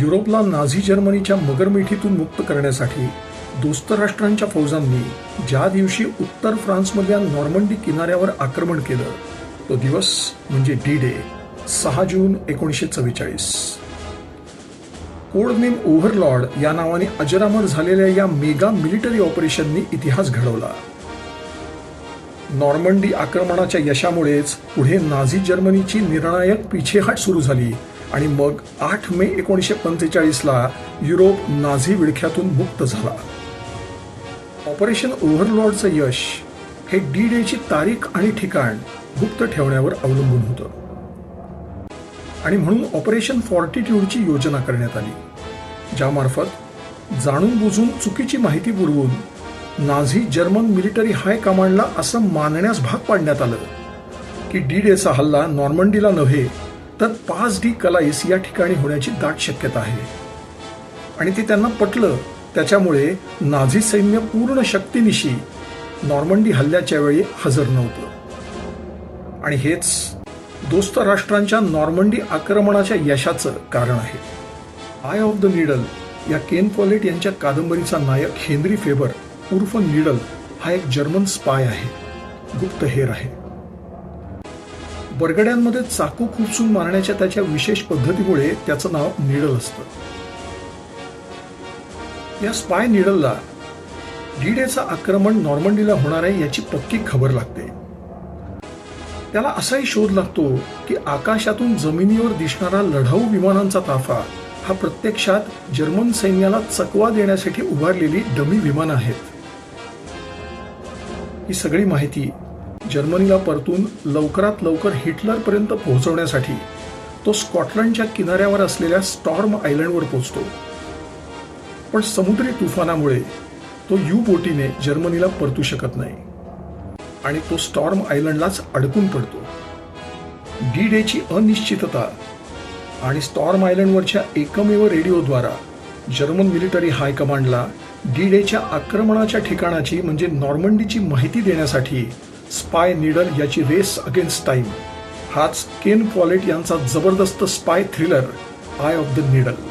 युरोपला नाझी जर्मनीच्या मगरमिठीतून मुक्त करण्यासाठी दोस्त राष्ट्रांच्या फौजांनी ज्या दिवशी उत्तर फ्रान्समधल्या नॉर्मंडी किनाऱ्यावर आक्रमण केलं तो दिवस म्हणजे डी डे सहा जून एकोणीसशे चव्वेचाळीस. कोडनेम ओव्हरलॉर्ड या नावाने अजरामर झालेल्या या मेगा मिलिटरी ऑपरेशननी इतिहास घडवला. नॉर्मंडी आक्रमणाच्या यशामुळेच पुढे नाझी जर्मनीची निर्णायक पिछेहाट सुरू झाली आणि मग आठ मे एकोणीसशे पंचेचाळीसला युरोप नाझी विळख्यातून मुक्त झाला. ऑपरेशन ओव्हरलॉर्डचं यश हे डी डेची तारीख आणि ठिकाण गुप्त ठेवण्यावर अवलंबून होतं. आणि म्हणून ऑपरेशन फॉर्टिट्यूडची योजना करण्यात आली ज्यामार्फत जाणून बुजून चुकीची माहिती पुरवून नाझी जर्मन मिलिटरी हाय कमांडला असं मानण्यास भाग पाडण्यात आलं की डी डेचा हल्ला नॉर्मंडीला नव्हे तर पाच डी कलाईस या ठिकाणी होण्याची दाट शक्यता आहे. आणि ते त्यांना पटलं त्याच्यामुळे नाझी सैन्य पूर्ण शक्तीनिशी नॉर्मंडी हल्ल्याच्या वेळी हजर नव्हतं. आणि हेच दोस्त राष्ट्रांच्या नॉर्मंडी आक्रमणाच्या यशाचं कारण आहे. आय ऑफ द निडल या केन फॉलेट यांच्या कादंबरीचा नायक हेनरी फेबर उर्फ निडल हा एक जर्मन स्पाय आहे. गुप्तहेर आहे. बरगड्यांमध्ये चाकू खुपसून मारण्याच्या त्याच्या विशेष पद्धतीमुळे त्याचं नाव निडल असतं. या स्पाय निडलला डीडेचं आक्रमण नॉर्मंडीला होणार आहे याची पक्की खबर लागते. त्याला असाही शोध लागतो की आकाशातून जमिनीवर दिसणारा लढाऊ विमानांचा ताफा हा प्रत्यक्षात जर्मन सैन्याला चकवा देण्यासाठी उभारलेली डमी विमानं आहेत. ही सगळी माहिती जर्मनीला परतून लवकरात लवकर हिटलरपर्यंत पोहोचवण्यासाठी तो स्कॉटलंडच्या किनाऱ्यावर असलेल्या स्टॉर्म आयलंडवर पोहोचतो. पण समुद्री तुफानामुळे तो यू बोटीने जर्मनीला परतू शकत नाही आणि तो स्टॉर्म आयलंडलाच अडकून पडतो. डी डेची अनिश्चितता आणि स्टॉर्म आयलंडवरच्या एकमेव रेडिओद्वारा जर्मन मिलिटरी हाय कमांडला डी डेच्या आक्रमणाच्या ठिकाणाची म्हणजे नॉर्मंडीची माहिती देण्यासाठी स्पाय निडल याची रेस अगेन्स्ट टाइम हाच केन क्वालिट यांचा जबरदस्त spy thriller eye of the needle